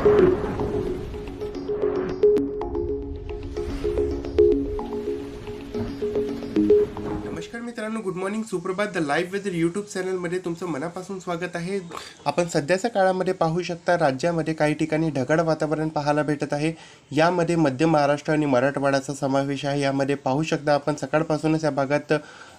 नमस्कार मित्रांनो good morning सुप्रभात द लाईव्ह वेदर यूट्यूब चॅनलमध्ये तुमचं मनापासून स्वागत आहे. आपण सध्याच्या काळामध्ये पाहू शकता राज्यामध्ये काही ठिकाणी ढगाळ वातावरण पाहायला भेटत आहे. यामध्ये मध्य महाराष्ट्र आणि मराठवाड्याचा समावेश आहे. यामध्ये पाहू शकता आपण सकाळपासूनच या भागात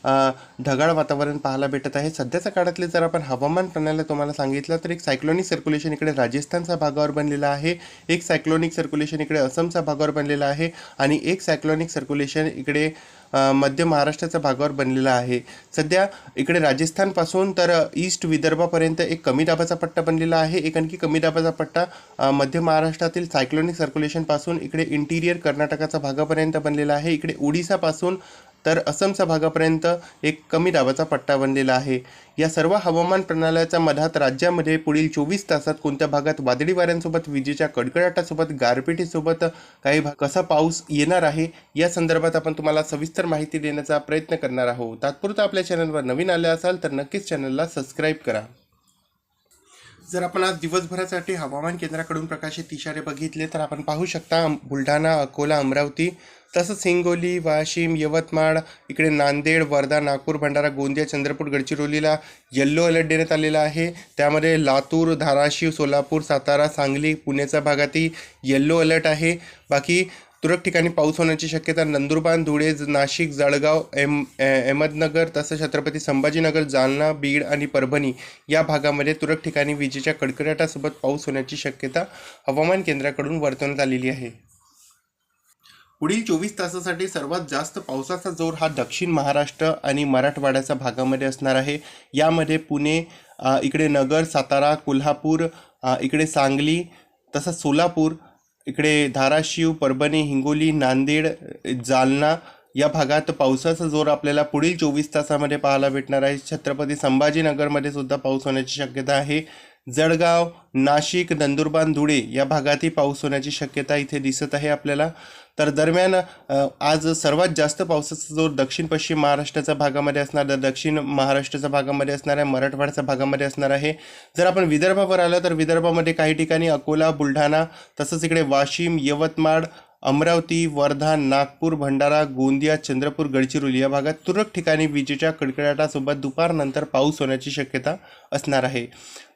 ढगाळ वातावरण पाहायला भेटत आहे. सध्याच्या काळातले जर आपण हवामान प्रणाली तुम्हाला सांगितलं तर एक सायक्लोनिक सर्क्युलेशन इकडे राजस्थानच्या भागावर बनलेलं आहे. एक सायक्लोनिक सर्क्युलेशन इकडे असमच्या भागावर बनलेलं आहे. आणि एक सायक्लोनिक सर्क्युलेशन इकडे मध्य महाराष्ट्राच्या भागावर बनलेला आहे. सध्या इकडे राजस्थानपासून तर ईस्ट विदर्भापर्यंत एक कमी दाबाचा पट्टा बनलेला आहे. एक आणखी कमी दाबाचा पट्टा मध्य महाराष्ट्रातील सायक्लोनिक सर्क्युलेशनपासून इकडे इंटिरियर कर्नाटकाचा भागापर्यंत बनलेला आहे. इकडे ओडिसापासून तर असमच्या भागापर्यंत एक कमी दाबाचा पट्टा बनलेला आहे. या सर्व हवामान प्रणाल्याच्या मधात राज्यामध्ये पुढील चोवीस तासात कोणत्या भागात वादळी वाऱ्यांसोबत विजेच्या कडकडाटासोबत गारपिटीसोबत काही भाग कसा पाऊस येणार आहे या संदर्भात आपण तुम्हाला सविस्तर माहिती देण्याचा प्रयत्न करणार आहोत. तात्पुरता आपल्या चॅनलवर नवीन आले असाल तर नक्कीच चॅनलला सबस्क्राईब करा. जर आपण आज दिवसभरासाठी हवामान केंद्राकडून प्रकाशित इशारे बघितले तर आपण पाहू शकता बुलढाणा अकोला अमरावती तसंच हिंगोली वाशिम यवतमाळ इकडे नांदेड वर्धा नागपूर भंडारा गोंदिया चंद्रपूर गडचिरोलीला येल्लो अलर्ट देण्यात आलेला आहे. त्यामध्ये लातूर धाराशिव सोलापूर सातारा सांगली पुण्याच्या भागातही येल्लो अलर्ट आहे. बाकी तुरळक ठिकाणी पाऊस होण्याची शक्यता नंदुरबार धुळे नाशिक जळगाव एम ए- अहमदनगर तसंच छत्रपती संभाजीनगर जालना बीड आणि परभणी या भागामध्ये तुरळक ठिकाणी विजेच्या कडकडाटासोबत पाऊस होण्याची शक्यता हवामान केंद्राकडून वर्तवण्यात आलेली आहे. पुढील चोवीस तासासाठी सर्वात जास्त पावसाचा जोर हा दक्षिण महाराष्ट्र आणि मराठवाड्याच्या भागामध्ये असणार आहे. यामध्ये पुणे इकडे नगर सातारा कोल्हापूर इकडे सांगली तसंच सोलापूर इकडे धाराशिव परभणी हिंगोली नांदेड जालना या भागात पावसाचा जोर आपल्याला पुढील चोवीस तासामध्ये पाहायला भेटणार आहे. छत्रपती संभाजीनगरमध्ये सुद्धा पाऊस होण्याची शक्यता आहे. जळगाव नाशिक नंदुरबार धुळे या भागातही पाऊस होण्याची शक्यता इथे दिसत आहे आपल्याला. तर दरम्यान आज सर्वात जास्त पावसाचा जोर दक्षिण पश्चिम महाराष्ट्राच्या भागामध्ये असणार तर दक्षिण महाराष्ट्राच्या भागामध्ये असणार आहे मराठवाड्याच्या भागामध्ये असणार आहे. जर आपण विदर्भावर आलं तर विदर्भामध्ये काही ठिकाणी अकोला बुलढाणा तसंच इकडे वाशिम यवतमाळ अमरावती वर्धा नागपूर भंडारा गोंदिया चंद्रपूर गडचिरोली या भागात तुरळक ठिकाणी विजेच्या कडकडाटासोबत दुपारनंतर पाऊस होण्याची शक्यता असणार आहे.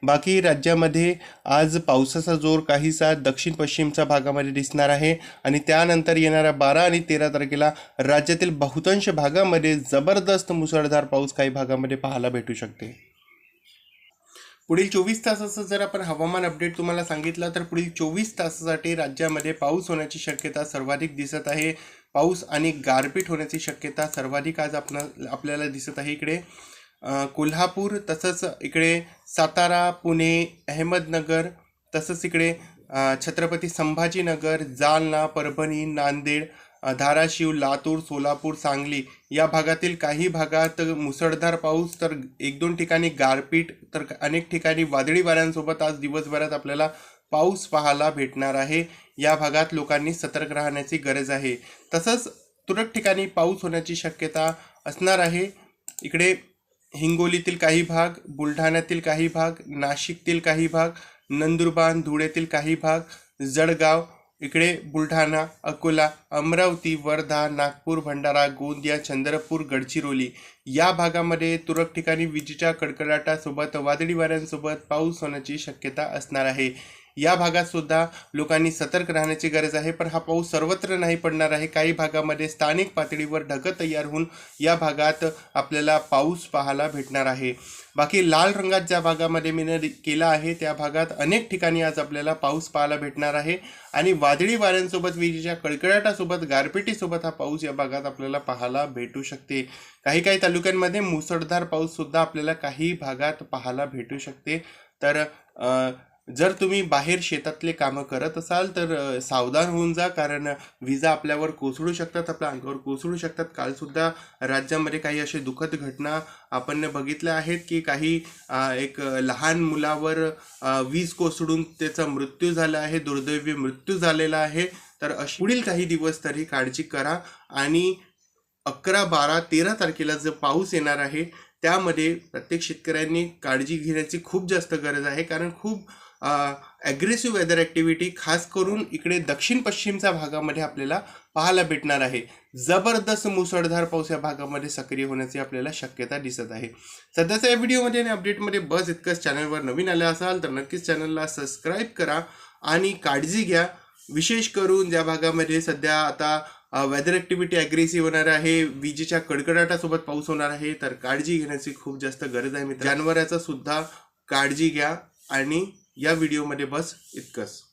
बाकी राज्यामध्ये आज पावसाचा जोर काहीसा दक्षिण पश्चिमच्या भागामध्ये दिसणार आहे आणि त्यानंतर येणाऱ्या बारा आणि तेरा तारखेला राज्यातील बहुतांश भागामध्ये जबरदस्त मुसळधार पाऊस काही भागामध्ये पाहायला भेटू शकते. पुढील चोवीस तासाचं जर आपण हवामान अपडेट तुम्हाला सांगितलं तर पुढील चोवीस तासासाठी राज्यामध्ये पाऊस होण्याची शक्यता सर्वाधिक दिसत आहे. पाऊस आणि गारपीट होण्याची शक्यता सर्वाधिक आज आपण आपल्याला दिसत आहे इकडे. कोल्हापूर तसंच इकडे सातारा पुणे अहमदनगर तसंच इकडे छत्रपती संभाजीनगर जालना परभणी नांदेड धाराशिव लातूर सोलापूर सांगली या भागातील काही भागात मुसळधार पाऊस तर एक दोन ठिकाणी गारपीट तर अनेक ठिकाणी वादळी वाऱ्यांसोबत आज दिवसभरात आपल्याला पाऊस पाहायला भेटणार आहे. या भागात लोकांनी सतर्क राहण्याची गरज आहे. तसंच तुरळक ठिकाणी पाऊस होण्याची शक्यता असणार आहे. इकडे हिंगोलीतील काही भाग बुलढाण्यातील काही भाग नाशिकतील काही भाग नंदुरबार धुळेतील काही भाग जळगाव इकडे बुलढाणा अकोला अमरावती वर्धा नागपूर भंडारा गोंदिया चंद्रपूर गडचिरोली या भागामध्ये तुरळक ठिकाणी विजेच्या कडकडाटासोबत वादळी वाऱ्यांसोबत पाऊस होण्याची शक्यता असणार आहे. या भागात सुद्धा लोकांनी सतर्क राहण्याची गरज आहे पण हा पाऊस सर्वत्र नाही पडणार आहे. काही भागामध्ये स्थानिक पातळीवर ढगं तयार होऊन या भागात आपल्याला पाऊस पाहायला भेटणार आहे. बाकी लाल रंगात ज्या भागामध्ये मी केला आहे त्या भागात अनेक ठिकाणी आज आपल्याला पाऊस पाहायला भेटणार आहे. आणि वादळी वाऱ्यांसोबत विजेच्या कडकडाटासोबत गारपिटीसोबत हा पाऊस या भागात आपल्याला पाहायला भेटू शकते. काही काही तालुक्यांमध्ये मुसळधार पाऊससुद्धा आपल्याला काही भागात पाहायला भेटू शकते. तर जर तुम्ही बाहेर शेतातले कामं करत असाल तर सावधान होऊन जा कारण विजा आपल्यावर कोसळू शकतात आपल्या अंगावर कोसळू शकतात. कालसुद्धा राज्यामध्ये काही असे दुःखद घटना आपण बघितल्या आहेत की काही एक लहान मुलावर वीज कोसळून त्याचा मृत्यू झाला आहे दुर्दैवी मृत्यू झालेला आहे. तर अशी पुढील काही दिवस तरी काळजी करा आणि अकरा बारा तेरा तारखेला जो पाऊस येणार आहे त्यामध्ये प्रत्येक शेतकऱ्यांनी काळजी घेण्याची खूप जास्त गरज आहे कारण खूप ॲग्रेसिव्ह वेदर ॲक्टिव्हिटी खास करून इकडे दक्षिण पश्चिमच्या भागामध्ये आपल्याला पाहायला भेटणार आहे. जबरदस्त मुसळधार पाऊस या भागामध्ये सक्रिय होण्याची आपल्याला शक्यता दिसत आहे. सध्याच्या या व्हिडिओमध्ये आणि अपडेटमध्ये बस इतकंच. चॅनलवर नवीन आले असाल तर नक्कीच चॅनलला सबस्क्राईब करा आणि काळजी घ्या. विशेष करून ज्या भागामध्ये सध्या आता वेदर ॲक्टिव्हिटी ॲग्रेसिव्ह होणार आहे विजेच्या कडकडाटासोबत पाऊस होणार आहे तर काळजी घेण्याची खूप जास्त गरज आहे मित्र जनावराचा सुद्धा काळजी घ्या आणि या व्हिडिओमध्ये बस इतकंच.